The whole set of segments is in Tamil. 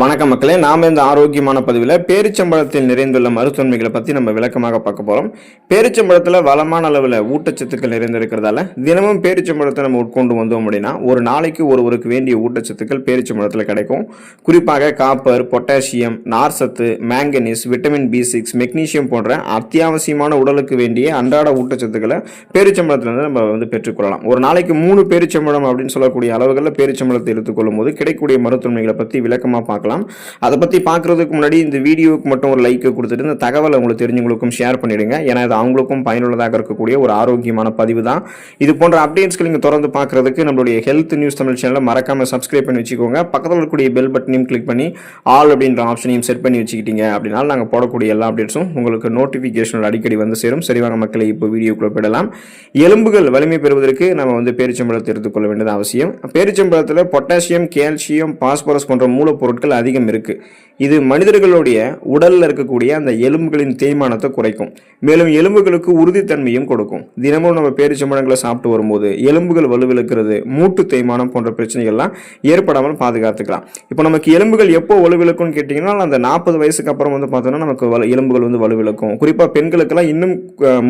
வணக்கம் மக்களே நாம் இந்த ஆரோக்கியமான பதிவில் பேரிச்சம்பழத்தில் நிறைந்துள்ள மருத்துவன்மைகளை பற்றி நம்ம விளக்கமாக பார்க்க போகிறோம் பேரிச்சம்பழத்தில் வளமான அளவில் ஊட்டச்சத்துக்கள் நிறைந்திருக்கிறதால தினமும் பேரிச்சம்பழத்தை நம்ம உட்கொண்டு வந்தோம் அப்படின்னா ஒரு நாளைக்கு ஒருவருக்கு வேண்டிய ஊட்டச்சத்துக்கள் பேரிச்சம்பழத்தில் கிடைக்கும். குறிப்பாக copper potassium நார்சத்து manganese vitamin B six magnesium போன்ற அத்தியாவசியமான உடலுக்கு வேண்டிய அன்றாட ஊட்டச்சத்துக்களை பேரிச்சம்பழத்திலிருந்து நம்ம வந்து பெற்றுக்கொள்ளலாம் ஒரு நாளைக்கு மூணு பேரிச்சம்பழம் அப்படின்னு சொல்லக்கூடிய அளவுகளில் பேரிச்சம்பழத்தை எடுத்துக்கொள்ளும் போது கிடைக்கக்கூடிய மருத்துவமைகளை பற்றி விளக்கமாக பார்க்கலாம். அதை பற்றி பார்க்குறதுக்கு முன்னாடி இந்த வீடியோவுக்கு மட்டும் ஒரு லைக்கை கொடுத்துட்டு இந்த தகவலை உங்களுக்கு தெரிஞ்சவங்களுக்கும் ஷேர் பண்ணிடுங்க. ஏன்னா இது அவங்களுக்கும் பயனுள்ளதாக இருக்கக்கூடிய ஒரு ஆரோக்கியமான பதிவு தான். இது போன்ற அப்டேட்ஸ்கள் நீங்கள் தொடர்ந்து பார்க்குறதுக்கு நம்மளுடைய ஹெல்த் நியூஸ் தமிழ் சேனலை மறக்காமல் சப்ஸ்கிரைப் பண்ணி வச்சுக்கோங்க. பக்கத்தில் இருக்கக்கூடிய பெல் பட்டனையும் கிளிக் பண்ணி ஆல் அப்படின்ற ஆப்ஷனையும் செட் பண்ணி வச்சுக்கிட்டீங்க அப்படின்னா நாங்கள் போடக்கூடிய எல்லா அப்டேட்ஸும் உங்களுக்கு நோட்டிஃபிகேஷன் அடிக்கடி வந்து சேரும். சரிவாங்க மக்களை இப்போ வீடியோக்குள்ளே போயிடலாம். எலும்புகள் வலிமை பெறுவதற்கு நம்ம வந்து பேரிச்சம்பழத்தை எடுத்துக்கொள்ள வேண்டியது அவசியம். பேரிச்சம்பழத்தில் பொட்டாசியம் கால்சியம் பாஸ்பரஸ் போன்ற மூலப்பொருட்கள் அதிகம் இருக்குது இது மனிதர்களுடைய உடலில் இருக்கக்கூடிய அந்த எலும்புகளின் தேய்மானத்தை குறைக்கும். மேலும் எலும்புகளுக்கு உறுதித்தன்மையும் கொடுக்கும். தினமும் நம்ம பேரிச்சம்பழங்களை சாப்பிட்டு வரும்போது எலும்புகள் வலுவிழுக்கிறது மூட்டு தேய்மானம் போன்ற பிரச்சனைகள்லாம் ஏற்படாமல் பாதுகாத்துக்கலாம். இப்போ நமக்கு எலும்புகள் எப்போ வலுவிழுக்கும்னு கேட்டிங்கன்னா அந்த நாற்பது வயசுக்கு அப்புறம் வந்து பார்த்தோம்னா நமக்கு வலு எலும்புகள் வந்து வலுவிழுக்கும். குறிப்பாக பெண்களுக்கெல்லாம் இன்னும்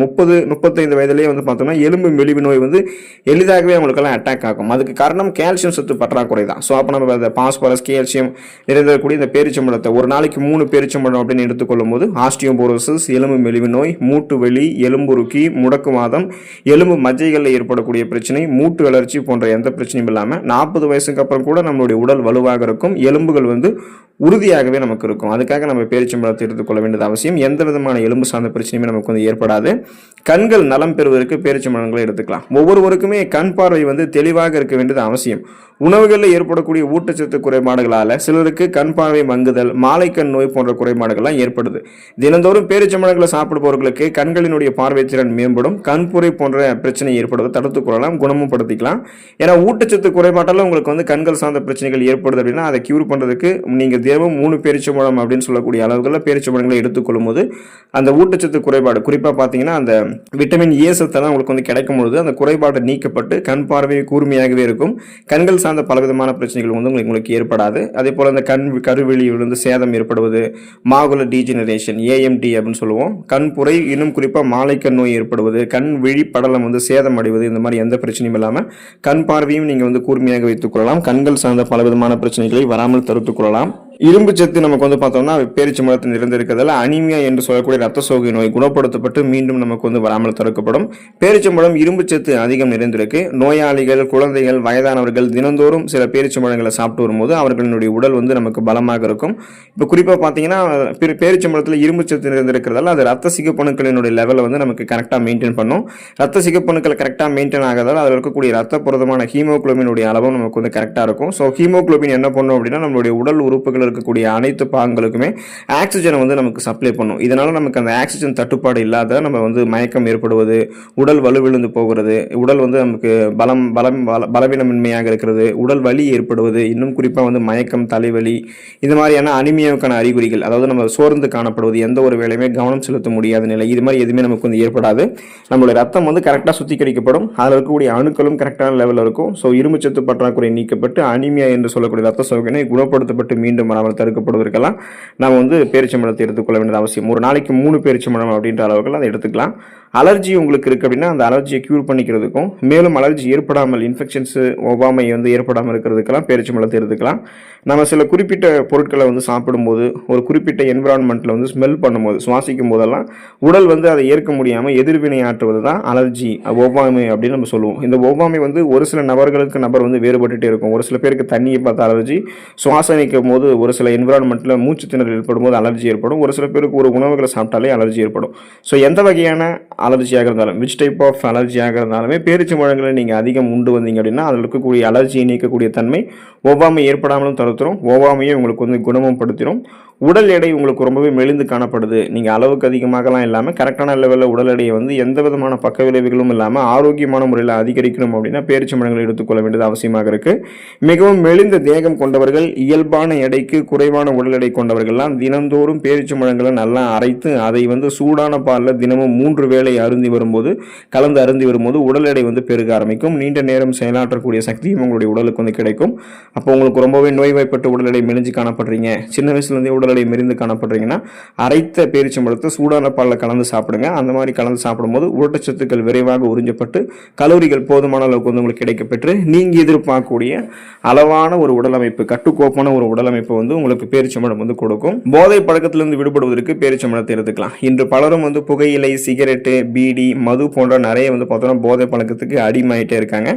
முப்பது முப்பத்தைந்து வயதிலேயே வந்து பார்த்தோம்னா எலும்பு மெலிவு நோய் வந்து எளிதாகவே அவங்களுக்கெல்லாம் அட்டாக் ஆகும். அதுக்கு காரணம் கால்சியம் சத்து பற்றாக்குறை தான். ஸோ அப்போ நம்ம அந்த பாஸ்பரஸ் கால்சியம் நிறைந்திருக்கக்கூடிய இந்த பேரிச்சம்பழத்தை ஒரு நாளைக்கு மூணு பேரிச்சம்பழம் அப்படின்னு எடுத்துக்கொள்ளும் போது ஆஸ்டியோபோரோசிஸ் எலும்பு மெலிவு நோய் மூட்டு வலி எலும்புருக்கி முடக்குவாதம் எலும்பு மஜ்ஜைகளில் ஏற்படக்கூடிய பிரச்சனை மூட்டு வளர்ச்சி போன்ற எந்த பிரச்சனையும் இல்லாமல் நாற்பது வயசுக்கு அப்புறம் கூட நம்மளுடைய உடல் வலுவாக இருக்கும். எலும்புகள் வந்து உறுதியாகவே நமக்கு இருக்கும். அதுக்காக நம்ம பேரிச்சம்பழத்தை எடுத்துக்கொள்ள வேண்டியது அவசியம். எந்த விதமான எலும்பு சார்ந்த பிரச்சனையுமே நமக்கு வந்து ஏற்படாது. கண்கள் நலம் பெறுவதற்கு பேரிச்சம்பழங்களை எடுத்துக்கலாம். ஒவ்வொருவருக்குமே கண் பார்வை வந்து தெளிவாக இருக்க வேண்டியது அவசியம். உணவுகளில் ஏற்படக்கூடிய ஊட்டச்சத்து குறைபாடுகளால் சிலருக்கு கண் பார்வை மங்குதல் மாலைக்கண் நோய் போன்ற குறைபாடுகள்லாம் ஏற்படுது. தினந்தோறும் பேரிச்சம்பழங்களை சாப்பிடுபவர்களுக்கு கண்களினுடைய பார்வை திறன் மேம்படும். கண்புரை போன்ற பிரச்சனை ஏற்படுவதை தடுத்துக் கொள்ளலாம் குணமும் படுத்திக்கலாம் ஏன்னா ஊட்டச்சத்து குறைபாட்டால் உங்களுக்கு வந்து கண்கள் சார்ந்த பிரச்சனைகள் ஏற்படுது அப்படின்னா அதை கியூர் பண்ணுறதுக்கு நீங்கள் தினமும் மூணு பேரிச்சம்பழம் அப்படின்னு சொல்லக்கூடிய அளவுகளில் பேரிச்சம்பழங்களை எடுத்துக்கொள்ளும் போது அந்த ஊட்டச்சத்து குறைபாடு குறிப்பாக பார்த்தீங்கன்னா அந்த விட்டமின் ஏ சத்தெல்லாம் உங்களுக்கு வந்து கிடைக்கும் பொழுது அந்த குறைபாடு நீக்கப்பட்டு கண் பார்வை கூர்மையாகவே இருக்கும். கண்கள் சார்ந்த பலவிதமான பிரச்சனைகள் வந்து உங்களுக்கு உங்களுக்கு ஏற்படாது. அதே போல் அந்த கண் கருவெளியிலிருந்து சேதம் ஏற்படுவது மாகுல டீஜெனரேஷன் ஏஎம்டி அப்படின்னு சொல்லுவோம். கண் புரை இன்னும் குறிப்பாக மாலைக்கண் நோய் ஏற்படுவது கண் விழி படலம் வந்து சேதம் அடைவது இந்த மாதிரி எந்த பிரச்சனையும் இல்லாமல் கண் பார்வையும் நீங்கள் வந்து கூர்மையாக வைத்துக் கொள்ளலாம். கண்கள் சார்ந்த பலவிதமான பிரச்சனைகளை வராமல் தடுத்துக் கொள்ளலாம். இரும்பு சத்து நமக்கு வந்து பார்த்தோம்னா பேரிச்சை மரத்தில் நிறைந்திருக்கிறதால அனிமியா என்று சொல்லக்கூடிய ரத்த சோகை நோய் குணப்படுத்தப்பட்டு மீண்டும் நமக்கு வந்து வராமல் தடுக்கப்படும். பேரிச்சம்பழம் இரும்பு சத்து அதிகம் நிறைந்திருக்கு. நோயாளிகள் குழந்தைகள் வயதானவர்கள் தினந்தோறும் சில பேரிச்சம்பழங்களை சாப்பிட்டு வரும்போது அவர்களினுடைய உடல் வந்து நமக்கு பலமாக இருக்கும். இப்போ குறிப்பாக பார்த்தீங்கன்னா பெரு- பேரிச்சம்பழத்தில் இரும்பு சத்து நிறைந்திருக்கிறதால அது ரத்த சிகப்பணுக்களினுடைய லெவலை வந்து நமக்கு கரெக்டாக மெயின்டைன் பண்ணும். ரத்த சிகப்பணுக்கள் கரெக்டாக மெயின்டைன் ஆகாதால் அதில் இருக்கக்கூடிய ரத்த புரதமான ஹீமோகுளோபினுடைய அளவும் நமக்கு வந்து கரெக்டாக இருக்கும். ஸோ ஹீமோகுளோபின் என்ன பண்ணும் அப்படின்னா நம்மளுடைய உடல் உறுப்புகள் இருக்கக்கூடிய அனைத்து பாகங்களுக்குமே ஆக்சிஜனை வந்து நமக்கு சப்ளை பண்ணும். இதனால் நமக்கு அந்த ஆக்சிஜன் தட்டுப்பாடு இல்லாத நம்ம வந்து மயக்கம் ஏற்படுவது உடல் வலுவிழுந்து போகிறது உடல் வந்து நமக்கு பலம் பலம் பல- பலவீனமின்மையாக இருக்கிறது உடல் வலி ஏற்படுவது இன்னும் குறிப்பாக வந்து மயக்கம் தலைவலி இந்த மாதிரியான அனிமியாவுக்கான அறிகுறிகள் அதாவது நம்ம சோர்ந்து காணப்படுவது எந்த ஒரு வேலையுமே கவனம் செலுத்த முடியாத நிலை இது மாதிரி எதுவுமே நமக்கு வந்து ஏற்படாது. நம்மளுடைய ரத்தம் வந்து கரெக்டாக சுத்திகரிக்கப்படும். அதில் இருக்கக்கூடிய அணுக்களும் கரெக்டான லெவலில் இருக்கும். ஸோ இரும்புச்சத்து பற்றாக்குறை நீக்கப்பட்டு அனிமியா என்று சொல்லக்கூடிய ரத்த சோகனை குணப்படுத்தப்பட்டு மீண்டும் வராமல் தடுக்கப்படுவதற்கெல்லாம் நாம் வந்து பேரிச்சம்பழத்தை எடுத்துக்கொள்ள வேண்டியது அவசியம். ஒரு நாளைக்கு மூணு பேரிச்சம்பழம் அப்படின்ற அளவுக்கு அதை எடுத்துக்கலாம். அலர்ஜி உங்களுக்கு இருக்குது அப்படின்னா அந்த அலர்ஜியை க்யூர் பண்ணிக்கிறதுக்கும் மேலும் அலர்ஜி ஏற்படாமல் இன்ஃபெக்ஷன்ஸு ஒவ்வாமை வந்து ஏற்படாமல் இருக்கிறதுக்கெல்லாம் பேரிச்சம்பழத்தை எடுத்துக்கலாம் நம்ம சில குறிப்பிட்ட பொருட்களை வந்து சாப்பிடும்போது ஒரு குறிப்பிட்ட என்விரான்மெண்ட்டில் வந்து ஸ்மெல் பண்ணும்போது சுவாசிக்கும் போதெல்லாம் உடல் வந்து அதை ஏற்க முடியாமல் எதிர்வினை ஆற்றுவது தான் அலர்ஜி ஒவ்வாமை அப்படின்னு நம்ம சொல்லுவோம். இந்த ஒவ்வாமை வந்து ஒரு சில நபர்களுக்கு நபர் வந்து வேறுபட்டுட்டே இருக்கும். ஒரு சில பேருக்கு தண்ணியை பார்த்து அலர்ஜி சுவாசம் நிற்கும் போது ஒரு சில என்விரான்மெண்ட்டில் மூச்சு திணறல் ஏற்படும் போது அலர்ஜி ஏற்படும். ஒரு சில பேருக்கு ஒரு உணவுகளை சாப்பிட்டாலே அலர்ஜி ஏற்படும். ஸோ எந்த வகையான அலர்ஜியாக இருந்தாலும் விச் டைப் ஆஃப் அலர்ஜியாக இருந்தாலுமே பேரிச்சம்பழங்களை நீங்கள் அதிகம் உண்டு வந்தீங்க அப்படின்னா அதில் இருக்கக்கூடிய அலர்ஜியை நீக்கக்கூடிய தன்மை ஒவ்வாமை ஏற்படாமலும் தடுத்துரும் ஒவ்வாமையும் உங்களுக்கு வந்து குணமும் படுத்திடும் உடல் எடை உங்களுக்கு ரொம்பவே மெலிந்து காணப்படுது. நீங்கள் அளவுக்கு அதிகமாகலாம் இல்லாமல் கரெக்டான லெவலில் உடல் எடையை வந்து எந்த விதமான பக்க விளைவுகளும் இல்லாமல் ஆரோக்கியமான முறையில் அதிகரிக்கணும் அப்படின்னா பேரிச்சம்பழங்களை எடுத்துக்கொள்ள வேண்டியது அவசியமாக இருக்குது மிகவும் மெலிந்த தேகம் கொண்டவர்கள் இயல்பான எடைக்கு குறைவான உடல் எடை கொண்டவர்கள்லாம் தினந்தோறும் பேரிச்சம்பழங்களை நல்லா அரைத்து அதை வந்து சூடான பாலில் தினமும் மூன்று வேளை அருந்தி வரும்போது கலந்து அருந்தி வரும்போது உடல் எடை வந்து பெருக ஆரம்பிக்கும். நீண்ட நேரம் செயலாற்றக்கூடிய சக்தியும் உங்களுடைய உடலுக்கு வந்து கிடைக்கும். அப்போ உங்களுக்கு ரொம்பவே நோய்வாய்ப்பட்டு உடல் எடை மெலிஞ்சு காணப்படுறீங்க சின்ன வயசுலேருந்தே உடல் எடை மெலிந்து காணப்படுறீங்கன்னா அரைத்த பேரிச்சம்பழத்தை சூடான பாலில் கலந்து சாப்பிடுங்க. அந்த மாதிரி கலந்து சாப்பிடும்போது ஊட்டச்சத்துக்கள் விரைவாக உறிஞ்சப்பட்டு கலோரிகள் போதுமான அளவுக்கு வந்து உங்களுக்கு கிடைக்கப்பெற்று நீங்கள் எதிர்பார்க்கக்கூடிய அளவான ஒரு உடலமைப்பு கட்டுக்கோப்பான ஒரு உடலமைப்பு வந்து உங்களுக்கு பேரிச்சம்பழம் வந்து கொடுக்கும். போதை பழக்கத்திலிருந்து விடுபடுவதற்கு பேரிச்சம்பழத்தை எடுத்துக்கலாம். இன்று பலரும் வந்து புகையிலை சிகரெட்டு பீடி மது போன்ற நிறைய வந்து பார்த்தோம்னா போதை பழக்கத்துக்கு அடிமையாயிட்டே இருக்காங்க.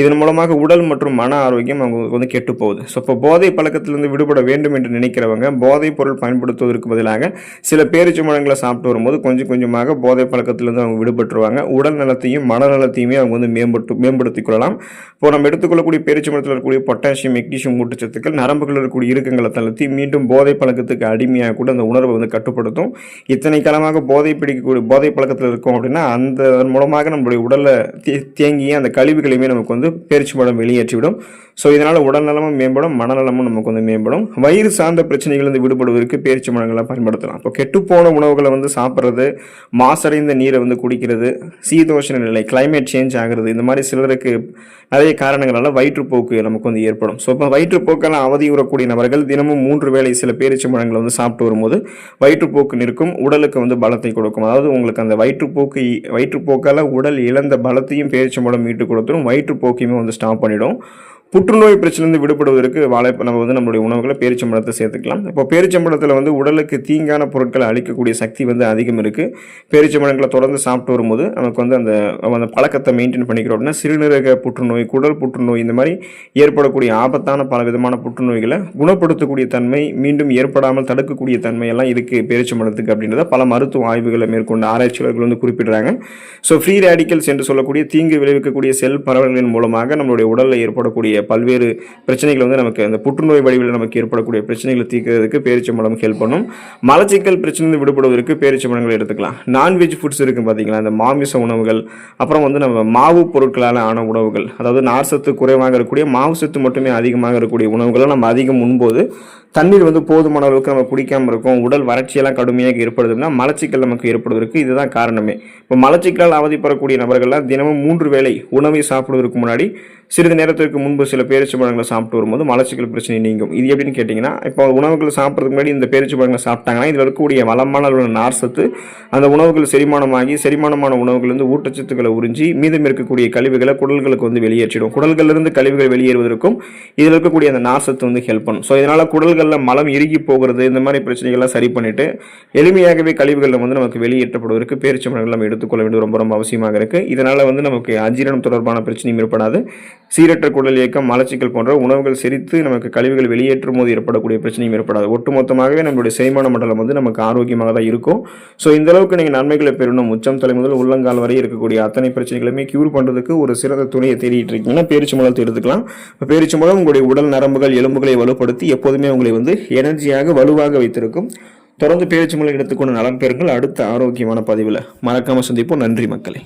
இதன் மூலமாக உடல் மற்றும் மன ஆரோக்கியம் அவங்களுக்கு வந்து கெட்டு போகுது ஸோ இப்போ போதை பழக்கத்திலிருந்து விடுபட வேண்டும் என்று நினைக்கிறவங்க போதைப் பொருள் பயன்படுத்துவதற்கு பதிலாக சில பேரிச்சம்பழங்களை சாப்பிட்டு வரும்போது கொஞ்சம் கொஞ்சமாக போதை பழக்கத்திலிருந்து அவங்க விடுபட்டுருவாங்க. உடல் நலத்தையும் மனநலத்தையுமே அவங்க வந்து மேம்பட்டு மேம்படுத்திக் கொள்ளலாம். இப்போ நம்ம எடுத்துக்கொள்ளக்கூடிய பேரிச்சம்பழத்தில் இருக்கக்கூடிய பொட்டாசியம் மெக்னீஷியம் ஊட்டச்சத்துக்கள் நரம்புகளில் இருக்கக்கூடிய இறுக்கங்களை தளர்த்தி மீண்டும் போதை பழக்கத்துக்கு அடிமையாக கூட அந்த உணர்வை வந்து கட்டுப்படுத்தும். இத்தனை காலமாக போதை பிடிக்கக்கூடிய போதை பழக்கத்தில் இருக்கோம் அப்படின்னா அந்த மூலமாக நம்மளுடைய உடலில் தே- தேங்கிய அந்த கழிவுகளையுமே நமக்கு வந்து பேரிச்சம்பழம் வெளியேற்றிவிடும். ஸோ இதனால் உடல் நலமும் மேம்படும் மனநலமும் நமக்கு வந்து மேம்படும். வயிறு சார்ந்த பிரச்சனைகளிலிருந்து விடுபடுவதற்கு பேரிச்சம்பழங்களை பயன்படுத்தலாம். இப்போ கெட்டுப்போன உணவுகளை வந்து சாப்பிட்றது மாசடைந்த நீரை வந்து குடிக்கிறது சீதோஷண நிலை கிளைமேட் சேஞ்ச் ஆகிறது இந்த மாதிரி சிலருக்கு நிறைய காரணங்களால் வயிற்றுப்போக்கு நமக்கு வந்து ஏற்படும். ஸோ இப்போ வயிற்றுப்போக்கெல்லாம் அவதியுறக்கூடிய நபர்கள் தினமும் மூன்று வேளை சில பேரிச்சம்பழங்களை வந்து சாப்பிட்டு வரும்போது வயிற்றுப்போக்கு நிற்கும் உடலுக்கு வந்து பலத்தை கொடுக்கும். அதாவது உங்களுக்கு அந்த வயிற்றுப்போக்கு வயிற்றுப்போக்கால் உடல் இழந்த பலத்தையும் பேரிச்சம்பழம் மீட்டு கொடுத்துரும் வயிற்றுப்போக்கையுமே வந்து ஸ்டாப் பண்ணிடும். புற்றுநோய் பிரச்சனையிலிருந்து விடுபடுவதற்கு வாழை நம்ம வந்து நம்மளுடைய உணவுகளை பேரிச்சம்பழத்தை சேர்த்துக்கலாம். இப்போ பேரிச்சம்பழத்தில் வந்து உடலுக்கு தீங்கான பொருட்களை அழிக்கக்கூடிய சக்தி வந்து அதிகம் இருக்குது பேரிச்சம்பழங்களை தொடர்ந்து சாப்பிட்டு வரும்போது நமக்கு வந்து அந்த அந்த பழக்கத்தை மெயின்டைன் பண்ணிக்கிறோம் அப்படின்னா சிறுநீரக புற்றுநோய் குடல் புற்றுநோய் இந்த மாதிரி ஏற்படக்கூடிய ஆபத்தான பல விதமான புற்றுநோய்களை குணப்படுத்தக்கூடிய தன்மை மீண்டும் ஏற்படாமல் தடுக்கக்கூடிய தன்மையெல்லாம் இருக்குது பேரிச்சம்பழத்துக்கு அப்படின்றத பல மருத்துவ ஆய்வுகளை மேற்கொண்ட ஆராய்ச்சியாளர்கள் வந்து குறிப்பிடுறாங்க. ஸோ ஃப்ரீ ரேடிக்கல்ஸ் என்று சொல்லக்கூடிய தீங்கு விளைவிக்கக்கூடிய செல் பரவல்களின் மூலமாக நம்மளுடைய உடலில் ஏற்படக்கூடிய பல்வேறு பிரச்சனைகள் வந்து நமக்கு அந்த புற்றுநோய் வடிவில் நமக்கு ஏற்படக்கூடிய பிரச்சனைகளை தீர்க்கிறதுக்கு பேரிச்சம்பழம் ஹெல்ப் பண்ணும். மலச்சிக்கல் பிரச்சனை விடுபடுவதற்கு பேரிச்சம்பழங்களை எடுத்துக்கலாம். நான்வெஜ் ஃபுட்ஸ் இருக்கு பார்த்தீங்களா இந்த மாமிச உணவுகள் அப்புறம் வந்து நம்ம மாவு பொருட்களால் ஆன உணவுகள் அதாவது நார்சத்து குறைவாக இருக்கக்கூடிய மாவு சத்து மட்டுமே அதிகமாக இருக்கக்கூடிய உணவுகளை நம்ம அதிகம் உண்போது தண்ணீர் வந்து போதுமான அளவுக்கு நம்ம குடிக்காமல் இருக்கும். உடல் வறட்சியெல்லாம் கடுமையாக ஏற்படுதுன்னா மலச்சிக்கல் நமக்கு ஏற்படுவதற்கு இதுதான் காரணமே. இப்போ மலச்சிக்கலால் அவதிப்படக்கூடிய நபர்கள்லாம் தினமும் மூன்று வேளை உணவை சாப்பிடுவதற்கு முன்னாடி சிறிது நேரத்திற்கு முன்பு சில பேரிச்சு பழங்களை சாப்பிட்டு வரும்போது மலச்சிக்கல் பிரச்சனை நீங்கும். இது எப்படின்னு கேட்டிங்கன்னா இப்போ உணவுகள் சாப்பிட்றதுக்கு முன்னாடி இந்த பேரிச்சு பழங்களை சாப்பிட்டாங்கன்னா இதில் இருக்கக்கூடிய வளமான அளவுள்ள நார் சத்து அந்த உணவுகள் செரிமானமாகி செரிமானமான உணவுகள் வந்து ஊட்டச்சத்துக்களை உறிஞ்சி மீதம் இருக்கக்கூடிய கழிவுகளை குடல்களுக்கு வந்து வெளியேற்றிடும். குடல்களிலிருந்து கழிவுகள் வெளியேறுவதற்கும் இதில் இருக்கக்கூடிய அந்த நார் சத்து வந்து ஹெல்ப் பண்ணும். ஸோ இதனால் கழிவுகளில் மலம் இறுகி போகிறது இந்த மாதிரி பிரச்சனைகள்லாம் சரி பண்ணிட்டு எளிமையாகவே கழிவுகளில் வந்து நமக்கு வெளியேற்றப்படுவதற்கு பேரிச்சம்பழங்கள் நம்ம எடுத்துக்கொள்ள வேண்டியது ரொம்ப ரொம்ப அவசியமாக இருக்குது இதனால் வந்து நமக்கு அஜீரணம் தொடர்பான பிரச்சனையும் ஏற்படாது. சீரற்ற குடல் இயக்கம் மலச்சிக்கல் போன்ற உணவுகள் செரித்து நமக்கு கழிவுகள் வெளியேற்றும் போது ஏற்படக்கூடிய பிரச்சனையும் ஏற்படாது. ஒட்டுமொத்தமாகவே நம்மளுடைய செரிமான மண்டலம் வந்து நமக்கு ஆரோக்கியமாக தான் இருக்கும். ஸோ இந்த அளவுக்கு நீங்கள் நன்மைகளை பெறணும். உச்சம் தலை முதல் உள்ளங்கால் வரை இருக்கக்கூடிய அத்தனை பிரச்சனைகளுமே கியூர் பண்ணுறதுக்கு ஒரு சிறந்த துணையை தேடிட்டு இருக்கீங்கன்னா பேரிச்சம்பழத்தை எடுத்துக்கலாம். இப்போ மூலம் உங்களுடைய உடல் நரம்புகள் எலும்புகளை வலுப்படுத்தி எப்போதுமே உங்களை வந்து எனர்ஜியாக வலுவாக வைத்திருக்கும். தொடர்ந்து பேரிச்சம்பழம் எடுத்துக்கொண்டு நலம் பெறுங்கள். அடுத்த ஆரோக்கியமான பதிவில் மறக்காமல் சந்திப்போம். நன்றி மக்களை.